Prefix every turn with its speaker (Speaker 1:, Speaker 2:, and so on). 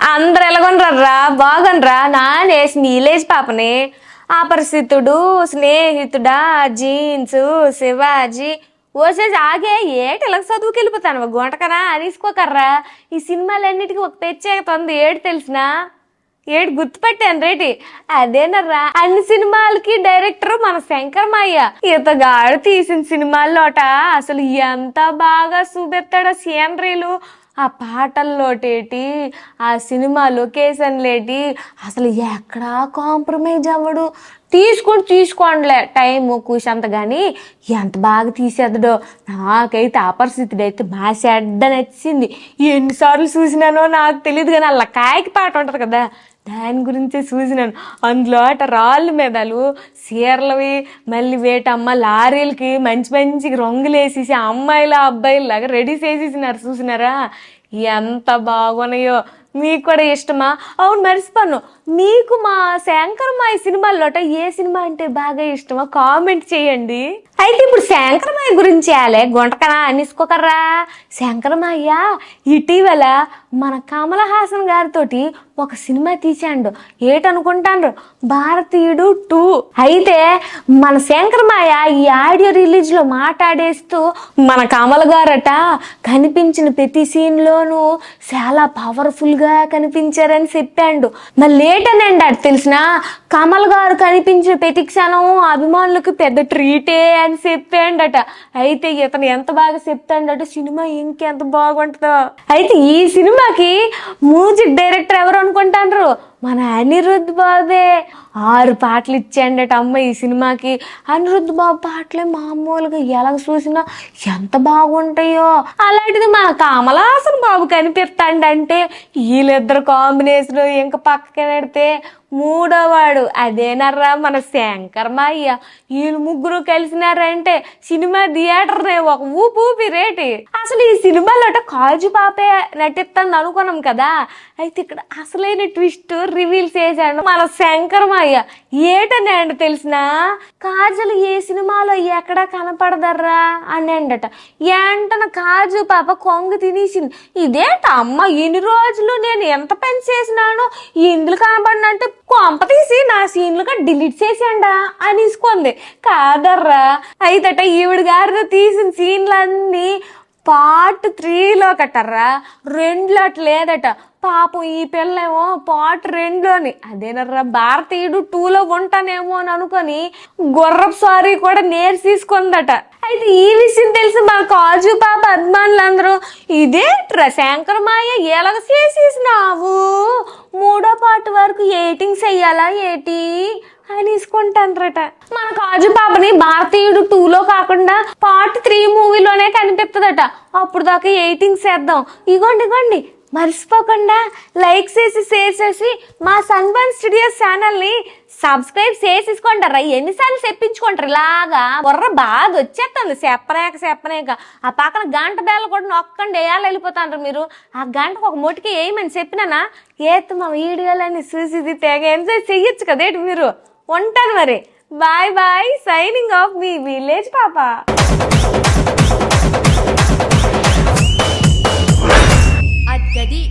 Speaker 1: అందరు ఎలాగొనరా బాగుండ్రా నానేసి నీలేజ్ పాపని. అపరిచితుడు స్నేహితుడా జీన్స్ శివాజీ. ఓసేసి ఆగే ఏటి ఇలా చదువుకి వెళ్ళిపోతాను? గుంటకరా అనేసుకోకర్రా. ఈ సినిమాలన్నిటికీ ఒక ప్రత్యేకత ఉంది. ఏడు తెలిసినా? ఏడు గుర్తుపెట్టాను రేటి? అదేనర్రా. అన్ని సినిమాలకి డైరెక్టర్ మన శంకర్ మాయ్య. ఇతగాడు తీసిన సినిమాల్లోట అసలు ఎంత బాగా చూపెత్తాడో సీనరీలు. ఆ పాటల్లోటేటి ఆ సినిమా లొకేషన్లేటి అసలు ఎక్కడా కాంప్రమైజ్ అవ్వడు. తీసుకొని తీసుకోండిలే టైం కూసంత కానీ ఎంత బాగా తీసేద్దడో నాకైతే అపరిస్థితుడైతే మా చెడ్డ నచ్చింది ఎన్నిసార్లు చూసినానో నాకు తెలియదు కానీ అలా కాయకి పాట ఉంటుంది కదా. దాని గురించే చూసినాను. అందులో అట రాళ్ళు మెదలు చీరలవి మళ్ళీ వేటమ్మ లారీలకి మంచి మంచి రంగులు వేసేసి అమ్మాయిల అబ్బాయిలాగా రెడీ చేసేసినారు. చూసినారా? ఎంత బాగున్నాయో. మీకు కూడా ఇష్టమా? అవును మర్చిపోను. మీకు మా శంకర్ మా సినిమాల్లోట ఏ సినిమా అంటే బాగా ఇష్టమో కామెంట్ చేయండి. అయితే ఇప్పుడు శంకరమాయ గురించి ఆలే గుంటకనా అనేసుకోకర్రా. శంకరమాయ ఇటీవల మన కమల హాసన్ గారితోటి ఒక సినిమా తీసాడు ఏటనుకుంటాండ్రు? భారతీయుడు టూ. అయితే మన శంకరమాయ ఈ ఆడియో రిలీజ్లో మాట్లాడేస్తూ మన కమల్ గారట కనిపించిన ప్రతి సీన్లోనూ చాలా పవర్ఫుల్గా కనిపించారని చెప్పాడు. మళ్ళీ లేటనండి అది తెలిసిన? కమల్ గారు కనిపించిన ప్రతి క్షణం అభిమానులకు పెద్ద ట్రీటే అని చెప్పాడట. అయితే ఇతను ఎంత బాగా చెప్తాడట సినిమా ఇంకెంత బాగుంటుందో. అయితే ఈ సినిమాకి మ్యూజిక్ డైరెక్టర్ ఎవరు అనుకుంటాండ్రు? మన అనిరుద్ధ్ బాబే ఆరు పాటలు ఇచ్చాడట అమ్మ ఈ సినిమాకి. అనిరుద్ధ్ బాబు పాటలే మామూలుగా ఎలా చూసినా ఎంత బాగుంటాయో. అలాంటిది మన కమలాసన్ బాబు కనిపిస్తాడంటే వీళ్ళిద్దరు కాంబినేషన్ ఇంకా పక్కకి పెడితే మూడోవాడు అదేనర్రా మన శంకర్ మాయ్య. వీళ్ళు ముగ్గురు కలిసినారంటే సినిమా థియేటర్నే ఒక ఊపు ఊపి రేటి. అసలు ఈ సినిమాలో కాజు పాపే నటిస్తాను అనుకున్నాం కదా. అయితే ఇక్కడ అసలైన ట్విస్ట్ రివీల్ చేశాడు మన శంకరమయ్య ఏటని అండి తెలిసిన కాజల్ ఏ సినిమాలో ఎక్కడా కనపడదర్రా అని అండట. ఏంటన కాజు పాప కొంగు తినేసింది. ఇదేంట అమ్మ ఇన్ని రోజులు నేను ఎంత పని చేసినానో ఇందులో కనపడినంటే కొంప తీసి నా సీన్లుగా డిలీట్ చేసేయండా అనేసుకుంది. కాదర్రా అయితట ఈవిడ గారితో తీసిన సీన్లన్నీ పార్ట్ త్రీలో కట్టర్రా రెండులో అట్లా లేదట. పాపం ఈ పిల్లేమో పార్ట్ రెండులోని. అదేనర్రా భారతీయుడు టూలో ఉంటానేమో అని అనుకొని గుర్రపు సారీ కూడా నేర్ తీసుకుందట అయితే ఈ విషయం తెలిసి మా కాజు పాప అభిమానులందరూ ఇదే శంకర్ మాయ ఎలాగ చేసేసినావు? మూడో పార్ట్ వరకు ఎయిటింగ్స్ అయ్యాలా ఏటి? అనేసుకుంటానరట. మన కాజు పాపని భారతీయుడు టూలో కాకుండా పార్ట్ త్రీ మూవీలోనే కనిపిస్తుందట అప్పుడు దాకా ఎయిటింగ్ చేద్దాం. ఇగోండి ఇగోండి. మర్చిపోకుండా లైక్ చేసి షేర్ చేసి మా సన్బర్న్ స్టూడియోస్ ఛానల్ని సబ్స్క్రైబ్ చేసేసుకుంటారా ఎన్నిసార్లు చెప్పించుకుంటారు ఇలాగా బుర్ర బాగా వచ్చేస్తుంది చెప్పనేక చెప్పనేక ఆ పక్కన గంట బేల కూడా నొక్కండి. వేయాలి వెళ్ళిపోతాండ్రు మీరు. ఆ గంటకు ఒక మొటికి వేయమని చెప్పినానా? ఏతు మా వీడియోలన్నీ చూసి తెగ ఎంజాయ్ చెయ్యొచ్చు కదేటి మీరు? ఉంటాను మరి బాయ్ బాయ్ సైనింగ్ ఆఫ్ మీ విలేజ్ పాప. అది